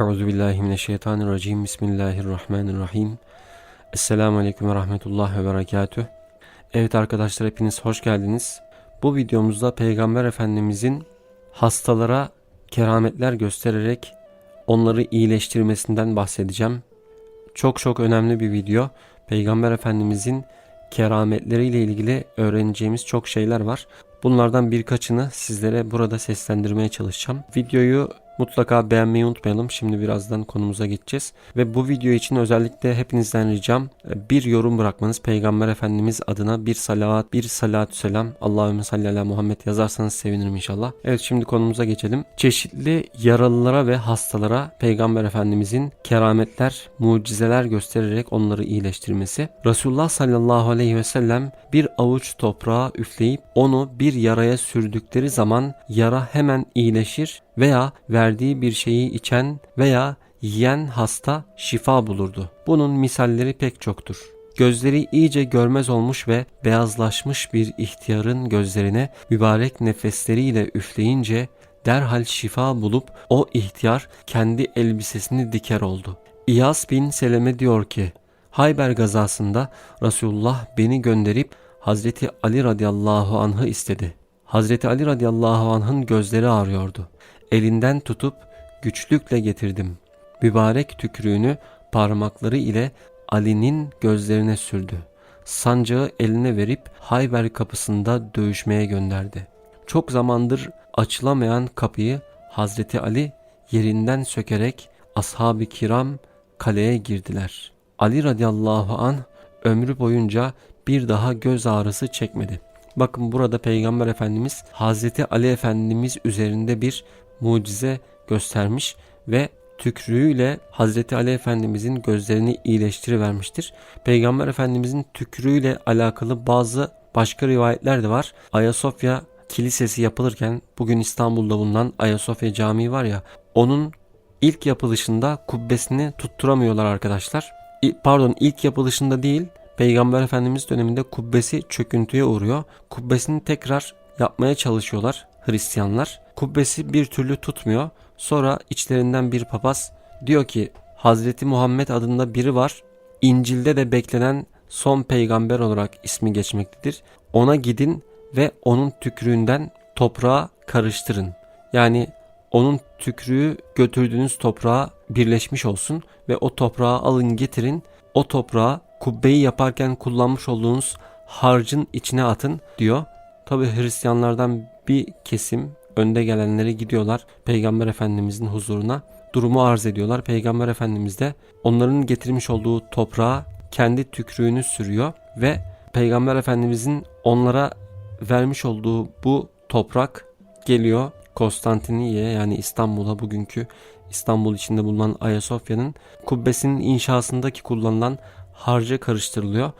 Euzubillahimineşşeytanirracim. Bismillahirrahmanirrahim. Esselamu Aleyküm ve Rahmetullah ve Berekatüh. Evet arkadaşlar hepiniz hoş geldiniz. Bu videomuzda Peygamber Efendimizin hastalara kerametler göstererek onları iyileştirmesinden bahsedeceğim. Çok çok önemli bir video. Peygamber Efendimizin kerametleriyle ilgili öğreneceğimiz çok şeyler var. Bunlardan birkaçını sizlere burada seslendirmeye çalışacağım. Videoyu mutlaka beğenmeyi unutmayalım. Şimdi birazdan konumuza geçeceğiz. Ve bu video için özellikle hepinizden ricam e, bir yorum bırakmanız. Peygamber Efendimiz adına bir salavat, bir salatü selam. Allahümme salli ala Muhammed yazarsanız sevinirim inşallah. Evet şimdi konumuza geçelim. Çeşitli yaralılara ve hastalara Peygamber Efendimizin kerametler, mucizeler göstererek onları iyileştirmesi. Resulullah sallallahu aleyhi ve sellem bir avuç toprağa üfleyip onu bir yaraya sürdükleri zaman yara hemen iyileşir veya verdiği bir şeyi içen veya yiyen hasta şifa bulurdu. Bunun misalleri pek çoktur. Gözleri iyice görmez olmuş ve beyazlaşmış bir ihtiyarın gözlerine mübarek nefesleriyle üfleyince derhal şifa bulup o ihtiyar kendi elbisesini diker oldu. İyas bin Seleme diyor ki, Hayber gazasında Resulullah beni gönderip Hazreti Ali radıyallahu anh'ı istedi. Hazreti Ali radıyallahu anh'ın gözleri ağrıyordu. Elinden tutup güçlükle getirdim. Mübarek tükrüğünü parmakları ile Ali'nin gözlerine sürdü. Sancağı eline verip Hayber kapısında dövüşmeye gönderdi. Çok zamandır açılamayan kapıyı Hazreti Ali yerinden sökerek ashab-ı kiram kaleye girdiler. Ali radıyallahu an ömrü boyunca bir daha göz ağrısı çekmedi. Bakın burada Peygamber Efendimiz Hazreti Ali Efendimiz üzerinde bir mucize göstermiş ve tükrüğüyle Hazreti Ali Efendimizin gözlerini iyileştirivermiştir. Peygamber Efendimizin tükrüğüyle alakalı bazı başka rivayetler de var. Ayasofya Kilisesi yapılırken bugün İstanbul'da bulunan Ayasofya Camii var ya onun ilk yapılışında kubbesini tutturamıyorlar arkadaşlar. Pardon ilk yapılışında değil Peygamber Efendimiz döneminde kubbesi çöküntüye uğruyor. Kubbesini tekrar yapmaya çalışıyorlar Hristiyanlar. Kubbesi bir türlü tutmuyor. Sonra içlerinden bir papaz diyor ki Hazreti Muhammed adında biri var. İncil'de de beklenen son peygamber olarak ismi geçmektedir. Ona gidin ve onun tükrüğünden toprağa karıştırın. Yani onun tükrüğü götürdüğünüz toprağa birleşmiş olsun ve o toprağı alın getirin. O toprağa kubbeyi yaparken kullanmış olduğunuz harcın içine atın diyor. Tabi Hristiyanlardan bir kesim önde gelenleri gidiyorlar Peygamber Efendimizin huzuruna. Durumu arz ediyorlar. Peygamber Efendimiz de onların getirmiş olduğu toprağa kendi tükrüğünü sürüyor ve Peygamber Efendimizin onlara vermiş olduğu bu toprak geliyor Konstantiniyye yani İstanbul'a bugünkü İstanbul içinde bulunan Ayasofya'nın kubbesinin inşasındaki kullanılan harca karıştırılıyor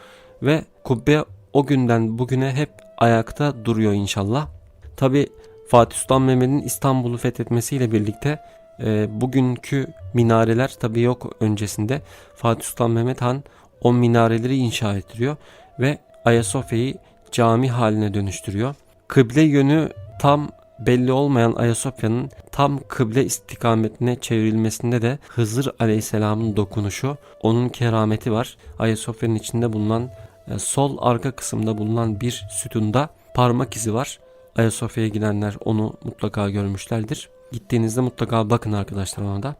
ve kubbe o günden bugüne hep ayakta duruyor inşallah. Tabi Fatih Sultan Mehmet'in İstanbul'u fethetmesiyle birlikte e, bugünkü minareler tabi yok öncesinde. Fatih Sultan Mehmet Han o minareleri inşa ettiriyor ve Ayasofya'yı cami haline dönüştürüyor. Kıble yönü tam belli olmayan Ayasofya'nın tam kıble istikametine çevrilmesinde de Hızır Aleyhisselam'ın dokunuşu, onun kerameti var. Ayasofya'nın içinde bulunan e, sol arka kısımda bulunan bir sütunda parmak izi var. Ayasofya'ya gidenler onu mutlaka görmüşlerdir. Gittiğinizde mutlaka bakın arkadaşlar ona da.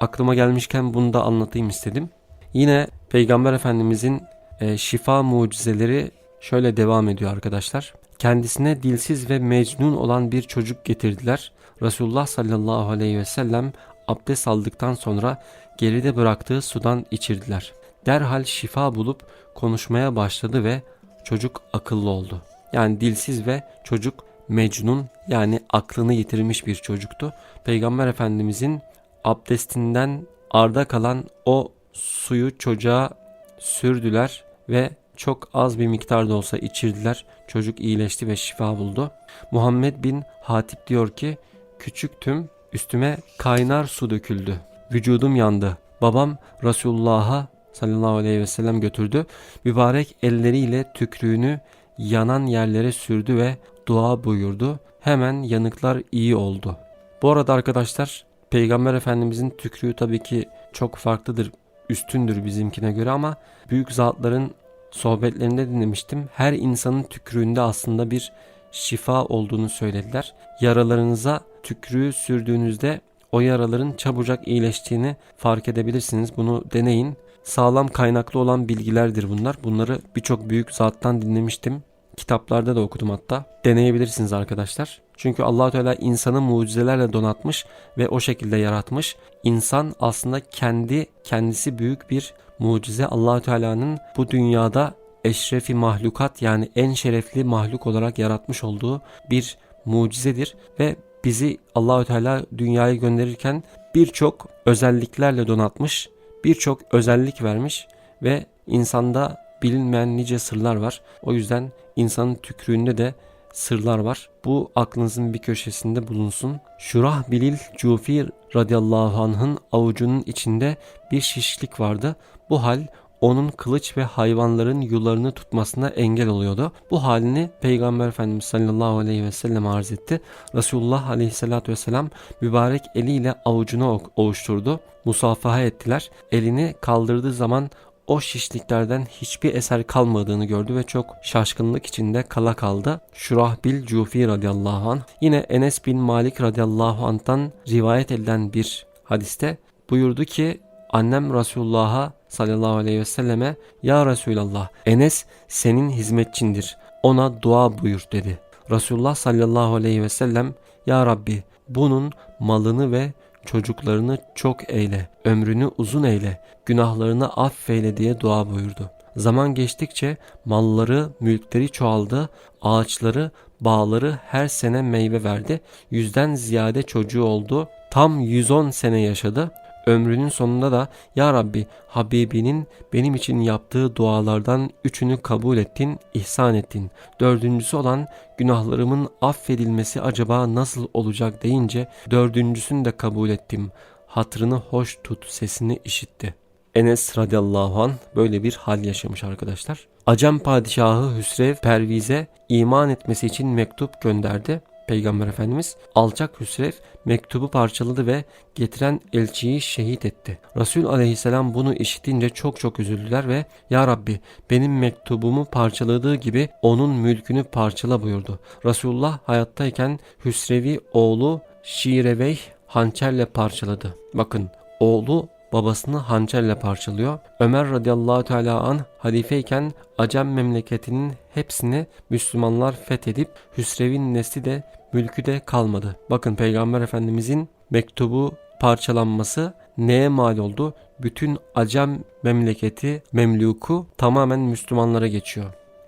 Aklıma gelmişken bunu da anlatayım istedim. Yine Peygamber Efendimizin e, şifa mucizeleri şöyle devam ediyor arkadaşlar. Kendisine dilsiz ve mecnun olan bir çocuk getirdiler. Resulullah sallallahu aleyhi ve sellem abdest aldıktan sonra geride bıraktığı sudan içirdiler. Derhal şifa bulup konuşmaya başladı ve çocuk akıllı oldu. Yani dilsiz ve çocuk mecnun yani aklını yitirmiş bir çocuktu. Peygamber Efendimizin abdestinden arda kalan o suyu çocuğa sürdüler ve çok az bir miktarda olsa içirdiler. Çocuk iyileşti ve şifa buldu. Muhammed bin Hatip diyor ki küçüktüm üstüme kaynar su döküldü. Vücudum yandı. Babam Resulullah'a sallallahu aleyhi ve sellem götürdü. Mübarek elleriyle tükrüğünü yanan yerlere sürdü ve dua buyurdu. Hemen yanıklar iyi oldu. Bu arada arkadaşlar Peygamber Efendimizin tükrüğü tabii ki çok farklıdır, üstündür bizimkine göre ama büyük zatların sohbetlerinde dinlemiştim. Her insanın tükrüğünde aslında bir şifa olduğunu söylediler. Yaralarınıza tükrüğü sürdüğünüzde o yaraların çabucak iyileştiğini fark edebilirsiniz. Bunu deneyin. Sağlam kaynaklı olan bilgilerdir bunlar. Bunları birçok büyük zattan dinlemiştim. Kitaplarda da okudum hatta. Deneyebilirsiniz arkadaşlar. Çünkü Allahu Teala insanı mucizelerle donatmış ve o şekilde yaratmış. İnsan aslında kendi kendisi büyük bir mucize. Allahu Teala'nın bu dünyada eşrefi mahlukat yani en şerefli mahluk olarak yaratmış olduğu bir mucizedir ve bizi Allahü Teala dünyaya gönderirken birçok özelliklerle donatmış, birçok özellik vermiş ve insanda bilinmeyen nice sırlar var. O yüzden insanın tükrüğünde de sırlar var. Bu aklınızın bir köşesinde bulunsun. Şurah Bilil Cufi radıyallahu anh'ın avucunun içinde bir şişlik vardı. Bu hal onun kılıç ve hayvanların yularını tutmasına engel oluyordu. Bu halini Peygamber Efendimiz sallallahu aleyhi ve sellem arz etti. Resulullah aleyhissalatü vesselam mübarek eliyle avucunu ovuşturdu. Musafaha ettiler. Elini kaldırdığı zaman o şişliklerden hiçbir eser kalmadığını gördü ve çok şaşkınlık içinde kala kaldı. Şurahbil Cufi radıyallahu anh yine Enes bin Malik radıyallahu anh'tan rivayet edilen bir hadiste buyurdu ki annem Resulullah'a sallallahu aleyhi ve selleme Ya Resulallah Enes senin hizmetçindir ona dua buyur dedi. Resulullah sallallahu aleyhi ve sellem Ya Rabbi bunun malını ve çocuklarını çok eyle, ömrünü uzun eyle, günahlarını affeyle diye dua buyurdu. Zaman geçtikçe malları, mülkleri çoğaldı, ağaçları, bağları her sene meyve verdi. Yüzden ziyade çocuğu oldu. Tam 110 sene yaşadı. Ömrünün sonunda da Ya Rabbi Habibinin benim için yaptığı dualardan üçünü kabul ettin, ihsan ettin. Dördüncüsü olan günahlarımın affedilmesi acaba nasıl olacak deyince dördüncüsünü de kabul ettim. Hatrını hoş tut sesini işitti. Enes radıyallahu an böyle bir hal yaşamış arkadaşlar. Acem padişahı Hüsrev Perviz'e iman etmesi için mektup gönderdi. Peygamber Efendimiz alçak Hüsrev mektubu parçaladı ve getiren elçiyi şehit etti. Resul aleyhisselam bunu işitince çok çok üzüldüler ve Ya Rabbi benim mektubumu parçaladığı gibi onun mülkünü parçala buyurdu. Resulullah hayattayken Hüsrevi oğlu Şireveyh hançerle parçaladı. Bakın oğlu babasını hançerle parçalıyor. Ömer radıyallahu teala an halifeyken Acem memleketinin hepsini Müslümanlar fethedip Hüsrev'in nesli de mülkü de kalmadı. Bakın Peygamber Efendimizin mektubu parçalanması neye mal oldu? Bütün Acem memleketi, memluku tamamen Müslümanlara geçiyor.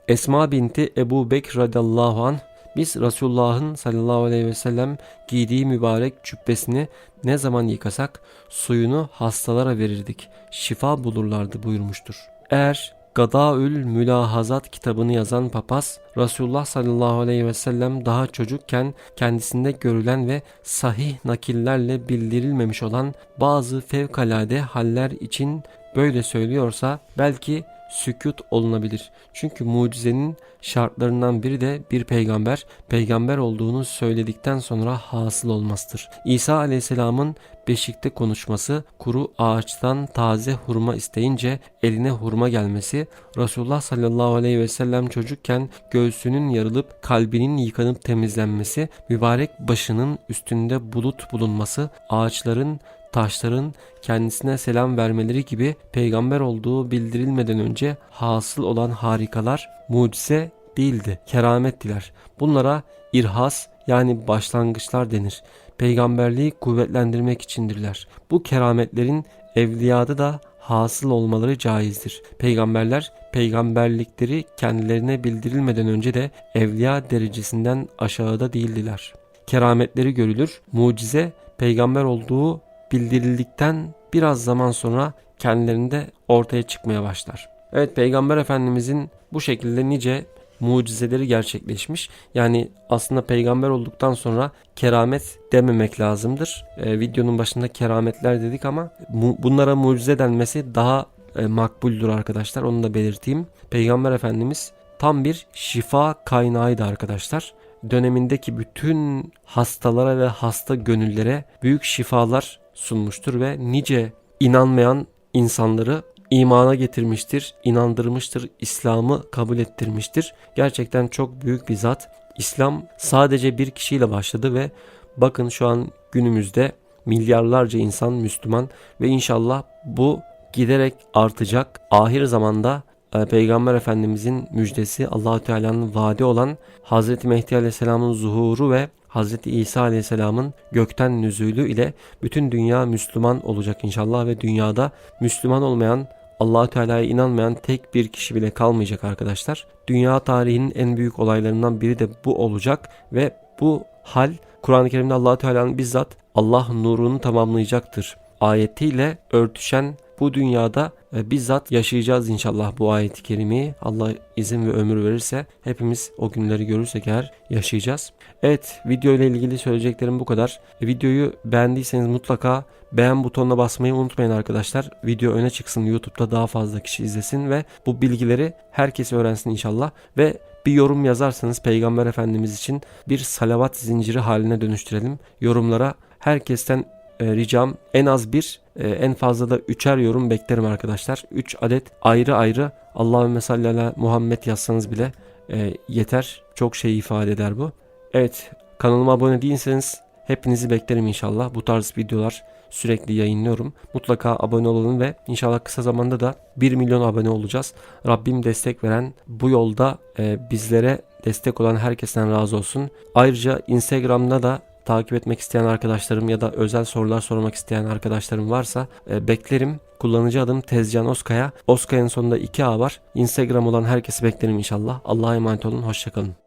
Esma binti Ebu Bekr radıyallahu anh biz Resulullah'ın sallallahu aleyhi ve sellem giydiği mübarek cübbesini ne zaman yıkasak suyunu hastalara verirdik. Şifa bulurlardı buyurmuştur. Eğer Gadaül Mülahazat kitabını yazan papaz Resulullah sallallahu aleyhi ve sellem daha çocukken kendisinde görülen ve sahih nakillerle bildirilmemiş olan bazı fevkalade haller için böyle söylüyorsa belki sükut olunabilir. Çünkü mucizenin şartlarından biri de bir peygamber peygamber olduğunu söyledikten sonra hasıl olmasıdır. İsa aleyhisselamın beşikte konuşması, kuru ağaçtan taze hurma isteyince eline hurma gelmesi, Resulullah sallallahu aleyhi ve sellem çocukken göğsünün yarılıp kalbinin yıkanıp temizlenmesi, mübarek başının üstünde bulut bulunması, ağaçların taşların kendisine selam vermeleri gibi peygamber olduğu bildirilmeden önce hasıl olan harikalar mucize değildi, keramettiler. Bunlara irhas yani başlangıçlar denir. Peygamberliği kuvvetlendirmek içindirler. Bu kerametlerin evliyada da hasıl olmaları caizdir. Peygamberler peygamberlikleri kendilerine bildirilmeden önce de evliya derecesinden aşağıda değildiler. Kerametleri görülür, mucize peygamber olduğu bildirildikten biraz zaman sonra kendilerinde ortaya çıkmaya başlar. Evet Peygamber Efendimizin bu şekilde nice mucizeleri gerçekleşmiş. Yani aslında peygamber olduktan sonra keramet dememek lazımdır. Ee, videonun başında kerametler dedik ama mu- bunlara mucize denmesi daha e, makbuldür arkadaşlar. Onu da belirteyim. Peygamber Efendimiz tam bir şifa kaynağıydı arkadaşlar. dönemindeki bütün hastalara ve hasta gönüllere büyük şifalar sunmuştur ve nice inanmayan insanları imana getirmiştir, inandırmıştır, İslam'ı kabul ettirmiştir. Gerçekten çok büyük bir zat. İslam sadece bir kişiyle başladı ve bakın şu an günümüzde milyarlarca insan Müslüman ve inşallah bu giderek artacak. Ahir zamanda e, Peygamber Efendimizin müjdesi Allahü Teala'nın vaadi olan Hazreti Mehdi Aleyhisselam'ın zuhuru ve Hazreti İsa Aleyhisselam'ın gökten nüzulü ile bütün dünya Müslüman olacak inşallah ve dünyada Müslüman olmayan Allahü Teala'ya inanmayan tek bir kişi bile kalmayacak arkadaşlar. Dünya tarihinin en büyük olaylarından biri de bu olacak ve bu hal Kur'an-ı Kerim'de Allahü Teala'nın bizzat Allah nurunu tamamlayacaktır ayetiyle örtüşen bu dünyada e, bizzat yaşayacağız inşallah bu ayeti kerimeyi. Allah izin ve ömür verirse hepimiz o günleri görürsek eğer yaşayacağız. Evet video ile ilgili söyleyeceklerim bu kadar. E, Videoyu beğendiyseniz mutlaka beğen butonuna basmayı unutmayın arkadaşlar. Video öne çıksın YouTube'da daha fazla kişi izlesin ve bu bilgileri herkes öğrensin inşallah. Ve bir yorum yazarsanız Peygamber Efendimiz için bir salavat zinciri haline dönüştürelim. Yorumlara herkesten e, ricam en az bir e, en fazla da üçer yorum beklerim arkadaşlar. 3 adet ayrı ayrı Allahümme salli ala Muhammed yazsanız bile e, yeter. Çok şey ifade eder bu. Evet kanalıma abone değilseniz hepinizi beklerim inşallah. Bu tarz videolar sürekli yayınlıyorum. Mutlaka abone olun ve inşallah kısa zamanda da 1 milyon abone olacağız. Rabbim destek veren bu yolda e, bizlere destek olan herkesten razı olsun. Ayrıca Instagram'da da takip etmek isteyen arkadaşlarım ya da özel sorular sormak isteyen arkadaşlarım varsa e, beklerim. Kullanıcı adım Tezcan Oskaya. Oskaya'nın sonunda 2A var. Instagram olan herkesi beklerim inşallah. Allah'a emanet olun. Hoşçakalın.